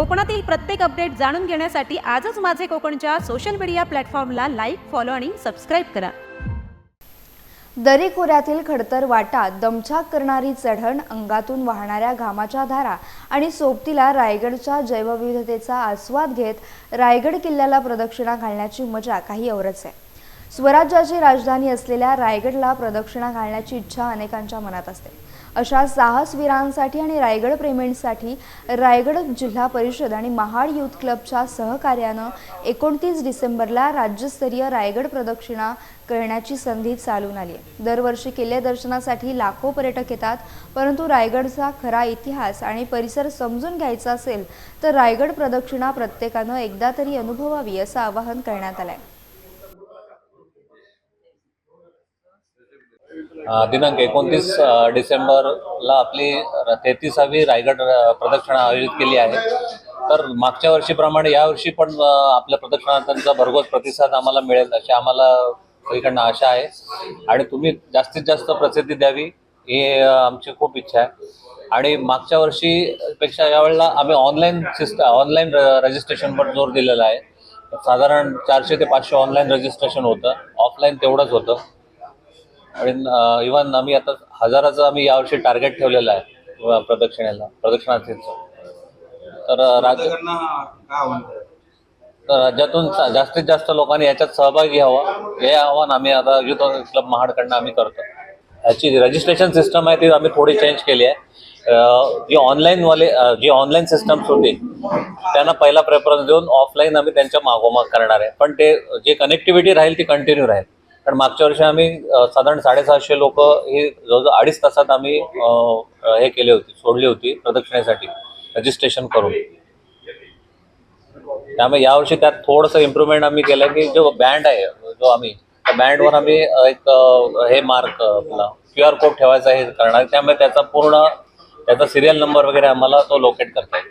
कोकणातील प्रत्येक अपडेट जाणून घेण्यासाठी आजच माझे कोकणच्या सोशल मीडिया प्लॅटफॉर्मला लाईक फॉलो आणि सबस्क्राईब करा. दरी खोऱ्यातील खडतर वाटा दमछाक करणारी चढण अंगातून वाहणाऱ्या घामाच्या धारा आणि सोबतीला रायगडच्या जैवविविधतेचा आस्वाद घेत रायगड किल्ल्याला प्रदक्षिणा घालण्याची मजा काही औरच आहे. स्वराज्याची राजधानी असलेल्या रायगडला प्रदक्षिणा घालण्याची इच्छा अनेकांच्या मनात असते. अशा साहसवीरांसाठी आणि रायगड प्रेमींसाठी रायगड जिल्हा परिषद आणि महाड यूथ क्लबच्या सहकार्यानं एकोणतीस डिसेंबरला राज्यस्तरीय रायगड प्रदक्षिणा करण्याची संधी चालून आली आहे. दरवर्षी किल्ले दर्शनासाठी लाखो पर्यटक येतात परंतु रायगडचा खरा इतिहास आणि परिसर समजून घ्यायचा असेल तर रायगड प्रदक्षिणा प्रत्येकानं एकदा तरी अनुभवावी असं आवाहन करण्यात आलं आहे दिनांक एकोणतीस डिसेंबरला आपली तेहतीसावी रायगड प्रदक्षिणा आयोजित केली आहे. तर मागच्या वर्षीप्रमाणे यावर्षी पण आपल्या प्रदक्षिणार्थांचा भरघोस प्रतिसाद आम्हाला मिळेल अशी आम्हाला सगळीकडनं आशा आहे. आणि तुम्ही जास्तीत जास्त प्रसिद्धी द्यावी ही आमची खूप इच्छा आहे. आणि मागच्या वर्षीपेक्षा यावेळेला आम्ही ऑनलाईन सिस्ट ऑनलाईन रजिस्ट्रेशन पण जोर दिलेला आहे. साधारण चारशे ते पाचशे ऑनलाईन रजिस्ट्रेशन होतं. ऑफलाईन तेवढंच होतं. आणि इव्हन आम्ही आता हजाराचं आम्ही यावर्षी टार्गेट ठेवलेलं आहे प्रदक्षिणेला प्रदक्षिणार्थींचं तर अ, राज्य? तर राज्यातून जास्तीत जास्त लोकांनी याच्यात सहभागी व्हावं हे आव्हान आम्ही आता युथ क्लब महाडकडनं आम्ही करतो. याची रजिस्ट्रेशन सिस्टम आहे ती आम्ही थोडी चेंज केली आहे. अ, जी ऑनलाईनवाले जी ऑनलाईन सिस्टम्स होती त्यांना पहिला प्रेफरन्स देऊन ऑफलाईन आम्ही त्यांच्या मागोमाग करणार आहे. पण ते जे कनेक्टिव्हिटी राहील ती कंटिन्यू राहील. कारण मागच्या वर्षी आम्ही साधारण साडेसहाशे लोक ही जवळजवळ अडीच तासात आम्ही हे केली होती सोडली होती प्रदक्षिणेसाठी रजिस्ट्रेशन करून. त्यामुळे यावर्षी त्यात थोडंसं इम्प्रुव्हमेंट आम्ही केलं की जो बँड आहे जो आम्ही त्या बँडवर आम्ही एक हे मार्क आपला क्यू आर कोड ठेवायचा हे करणार. त्यामुळे त्याचा पूर्ण त्याचा सिरियल नंबर वगैरे आम्हाला तो लोकेट करता येईल.